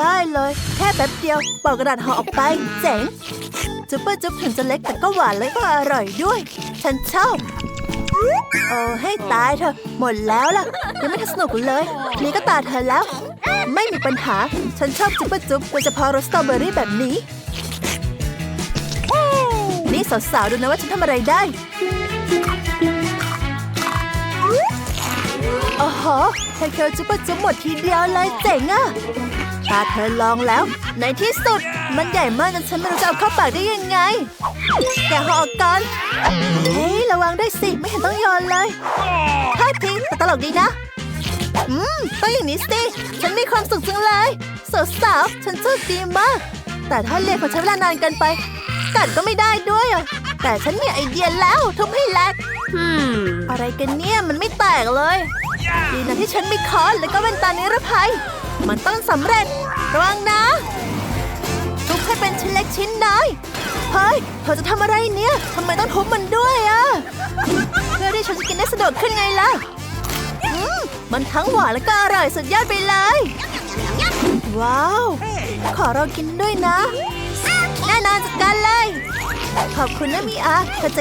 ได้เลย แค่แป๊บเดียวป่ากระดาษห่อออกไป เจ๋งจุ๊บเปอร์จุ๊บถึงจะเล็กแต่ก็หวานและก็อร่อยด้วย ฉันชอบโอ้ให้ตายเถอะหมดแล้วล่ะ ยังไม่ทันสนุกเลย นี่ก็ตาเธอแล้ว ไม่มีปัญหา ฉันชอบจุ๊บเปอร์จุ๊บโดยเฉพาะรสสตรอเบอรี่แบบนี้ นี่สาวๆดูนะว่าฉันทำอะไรได้ โอ้โหเทเคียวจุ๊บจุ๊บหมดทีเดียวเลยเจ๋งอะ ตาเธอลองแล้ว ในที่สุด มันใหญ่มากจนฉันไม่รู้จะเอาเข้าปากได้ยังไง แกะห่อออกก่อนเฮ้ยระวังด้วยสิไม่เห็นต้องโยนเลยท่าทีแต่ตลกดีนะ อืมต้องอย่างนี้สิฉันมีความสุขจังเลยสาวๆฉันโชคดีมาก แต่ถ้าเรียนของใช้เวลานานเกินไป กัดก็ไม่ได้ด้วยอะแต่ฉันมีไอเดียแล้วทุบให้แหลกอะไรกันเนี่ยมันไม่แตกเลย ดีนะที่ฉันมีค้อนแล้วก็เป็นตานิรภัย มันต้องสำเร็จ ระวังนะ ทุบให้เป็นชิ้นเล็กชิ้นน้อย เฮ้ย เธอจะทำอะไรเนี่ยทำไมต้องทุบมันด้วยอะเพื่อที่ฉันจะกินได้สะดวกขึ้นไงล่ะมมันทั้งหวานและก็อร่อยสุดยอดไปเลย ว้าว ขอเรากินด้วยนะ แน่นอนจัดการเลย ขอบคุณนะมีอาเธอใจ